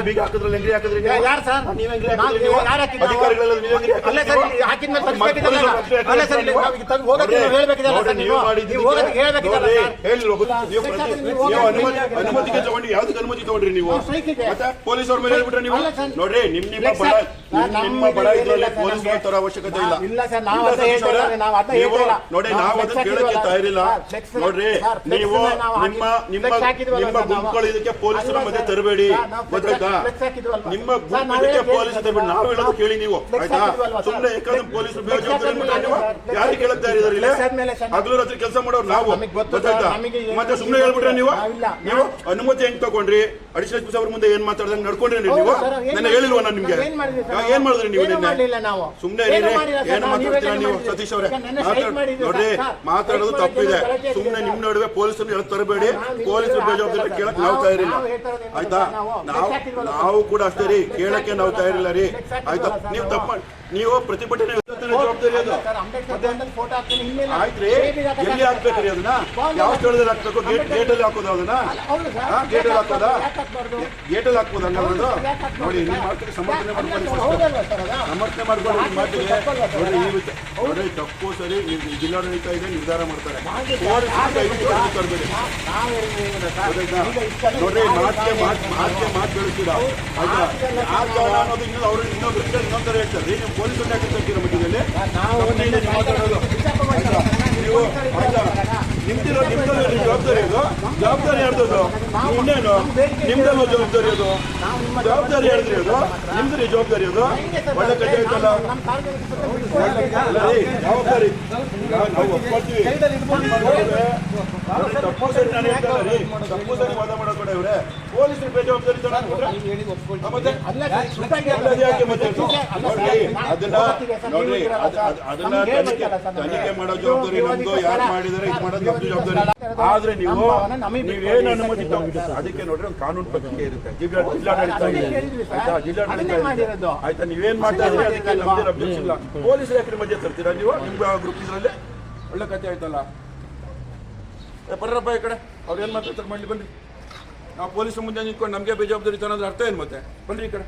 ಬೀಗ ಹಾಕಿದ್ರಲ್ಲ ಹಾಕಿದ್ರಿ ಯಾರು ಸರ್? ನೀವು ಹಾಕಿದ್ರಿ ನೀವು? ಯಾರು? ಅಧಿಕಾರಿಗಳೆಲ್ಲ ನೀವು ಅಲ್ಲ ಸರ್, ಮತ್ತೆ ಅಲ್ಲ ಸರ್, ಇಲ್ಲಿ? ನಾವು ಹೇಳ್ಬೇಕಿದ್ದಲ್ಲ ಸರ್ ನೀವು ನೀವು? ಹೇಳ್ಬೇಕಿದ್ದಲ್ಲ ಸರ್. ಹೇಳಿ. ನೀವು ಪ್ರತಿ- ನೀವು ಅನುಮತಿ ಅನುಮತಿಗೆ ಸರ್. ತಗೊಂಡು ಯಾವ್ದಕ್ಕೆ ಅನುಮತಿ ತಗೊಂಡ್ರಿ ನೀವು. ಮತ್ತೆ ಪೊಲೀಸ್ ಅವ್ರ ಮೇಲೆ ಹೇಳ್ಬಿಟ್ರೆ ನೀವು. ನೋಡ್ರಿ ನಿಮ್ ನಿಮ್ಮ ಬಡ ನಿಮ್ಮ ಬಡ ಇದ್ರಲ್ಲಿ ಪೊಲೀಸ್. ತರ ಅವಶ್ಯಕತೆ ಇಲ್ಲ ಇಲ್ಲ ಸರ್, ನಾವು ಅದನ್ನ ನಾವು ಅದನ್ನ ನೋಡಿ ನಾವು ಅದನ್ನ ಕೇಳಕ್ಕೆ ತಯಾರಿಲ್ಲ ನೋಡ್ರಿ ನೀವು ನಿಮ್ಮ ನಿಮ್ಮ ನಿಮ್ಮ ಗುಂಪುಗಳು ಇದಕ್ಕೆ ಪೊಲೀಸರ ಮಧ್ಯೆ ತರಬೇಡಿ ಸರ್, ಹಾಕಿದ್ವಲ್ವಾ? ನಿಮ್ಮ ಸರ್, ಗುಂಪು ನಾವು ಹೇಳೋದು ಪೊಲೀಸ್ ತರಬೇಡಿ ನಾವು ಹೇಳೋದು ಕೇಳಿ ನೀವು ಆಯ್ತಾ? ಸುಮ್ಮನೆ ಪೊಲೀಸ್ ನೀವು ಯಾರು ಕೇಳುತ್ತಾ ಇದ್ದಾರೆ ಇಲ್ಲಿ ಹಗಲು ರಾತ್ರಿ ಕೆಲಸ ಮಾಡೋರು ನಾವು ಗೊತ್ತಾಯ್ತಾ? ಮತ್ತೆ ಸುಮ್ಮನೆ ಹೇಳ್ಬಿಟ್ರೆ ನೀವು ನೀವು ಅನುಮತಿ ಹೆಂಗ್ ತಗೊಂಡ್ರಿ? ಅಡಿಷನಲ್ ಅವ್ರ ಮುಂದೆ ಏನ್ ಮಾತಾಡ್ದಂಗೆ ನಡ್ಕೊಂಡ್ರಿ ನೀವು? ನನ್ನ ಹೇಳಿಲ್ವಾ ನಾನು ನಿಮ್ಗೆ? ಏನ್ ಮಾಡಿದ್ರಿ ನೀವು ಸುಮ್ನೆ ನಿನ್ನೆ? ಏನು ಮಾತಾಡ್ತೀರಾ ನೀವೇ? ಸತೀಶ್ ಅವರೇ ಮಾತಾಡ್ ನೋಡ್ರಿ. ಮಾತಾಡೋದು ತಪ್ಪಿದೆ. ಸುಮ್ನೆ ನಿಮ್. ನಡುವೆ ಪೊಲೀಸರು ಹೇಳಿ ತರಬೇಡಿ ಪೊಲೀಸರು ಬೇಜವಾಬ್ದಾರಿ ಕೇಳಕ್ ನಾವು ತಯಾರಿಲ್ಲ ಆಯ್ತಾ? ನಾವು ನಾವು ಕೂಡ ಅಷ್ಟೇ ರೀ ಕೇಳಕ್ಕೆ ನಾವು ತಯಾರಿಲ್ಲ ರೀ. ಆಯ್ತಾ? ನಾವು. ತಪ್ಪ ನೀವು ಪ್ರತಿಭಟನೆ ಜವಾಬ್ದಾರಿ ಅದು. ಆಯ್ತ್ರಿ. ಎಲ್ಲಿ ಹಾಕ್ಬೇಕ್ರಿ ಅದನ್ನ? ಯಾವ ಸ್ಥಳದಲ್ಲಿ ಹಾಕ್ಬೇಕು? ಗೇಟ್ ಗೇಟ್ ಅಲ್ಲಿ ಹಾಕೋದು ಅದನ್ನ? ಗೇಟ್ ಅಲ್ಲಿ ಹಾಕೋದಾ? ಗೇಟ್ ಅಲ್ಲಿ ಹಾಕ್ಬೋದು? ನೋಡಿ ಸಮರ್ಥನೆ ಮಾಡ್ಕೊಳ್ಳಿ? ಸಮರ್ಥನೆ ಮಾಡ್ಕೊಳ್ಳಿ ವಿಚಾರ ನೋಡ್ರಿ ತಪ್ಪು ಸರಿ ಜಿಲ್ಲಾಡಳಿತ ಇದೆ ನಿರ್ಧಾರ ಮಾಡ್ತಾರೆ. ನೋಡ್ರಿ ಮಾತಿಗೆ ಮಾತು ಮಾತಿಗೆ ಮಾತು ಬೆಳೆಸ್ತೀರಾ ಆಯ್ತಾ? ಆ ಕಾರಣ ಅನ್ನೋದು ಇನ್ನೂ ಅವರು ಇನ್ನೊಬ್ರು ಇನ್ನೊಂದರ ಹೇಳ್ತಾರೆ ನೀವು ಪೊಲೀಸ್ ಯಾಕೆ ಕರ್ತೀರ ಮಧ್ಯದಲ್ಲಿ? ನಾವು ತಪ್ಪು ಇದೆ ನೀವು ನಿಮ್ದಿರೋ ನಿಮ್ದಲ್ಲ ಜವಾಬ್ದಾರಿ ಅದು. ಜವಾಬ್ದಾರಿ ಇನ್ನೇನು ನಿಮ್ದಲ್ವ ಜವಾಬ್ದಾರಿ ಅದು. ಜವಾಬ್ದಾರಿ ಹೇಳಿದ್ರಿ ಅದು ನಿಮ್ದು ಜವಾಬ್ದಾರಿ ಅದು ಒಳ್ಳೆ ಕತೆ ಆಯ್ತಲ್ಲ ಜವಾಬ್ದಾರಿ ಪೊಲೀಸರು ಬೇಜವಾಬ್ದಾರಿ ಅದನ್ನ ನೋಡ್ರಿ ಅದನ್ನ ತನಿಖೆ ನಮ್ಗೆ. ಮಾಡೋ ಜವಾಬ್ದಾರಿ ನಮ್ದು ಯಾರು. ಮಾಡಿದಾರೆ ಇದು ಮಾಡೋದು ನಮ್ದು ಜವಾಬ್ದಾರಿ ಆದ್ರೆ ನೀವು ನಮಗೆ ನೀವೇನು ಅನುಮತಿ. ಅದಕ್ಕೆ ನೋಡ್ರಿ ಒಂದು ಕಾನೂನು ಪ್ರಕ್ರಿಯೆ ಇರುತ್ತೆ ಜಿಲ್ಲಾ ಜಿಲ್ಲಾಡಳಿತ ಆಯ್ತಾ ಜಿಲ್ಲಾಡಳಿತ. ಆಯ್ತಾ ನೀವೇನ್ ಮಾಡ್ತಾ ಇದ್ರೆ ಅದಕ್ಕೆ ಪೊಲೀಸ್ ಇಲಾಖೆ ಅಬ್ಜೆಕ್ಷನ್ ಇಲ್ಲ ಪೊಲೀಸರು ಯಾಕೆ ಮಧ್ಯೆ ತರ್ತೀರಾ ನೀವು ನಿಮ್ಮ ಗ್ರೂಪ್ ಇದರಲ್ಲಿ? ಒಳ್ಳೆ ಕಥೆ ಆಯ್ತಲ್ಲ? ಬರ್ರಪ್ಪ ಈ ಕಡೆ. ಅವ್ರು ಏನ್ ಮಾತಾಡ್ತಾರೆ? ಮಾಡ್ಲಿ ಬನ್ನಿ. ನಾವು ಪೊಲೀಸ್ ಮುಂದೆ ನಿಂತ್ಕೊಂಡು ನಮಗೆ ಬೇಜವಾಬ್ದಾರಿ ತನ್ನೋದ್ರ ಅರ್ಥ ಏನು ಮತ್ತೆ? ಬನ್ನಿ ಈ ಕಡೆ.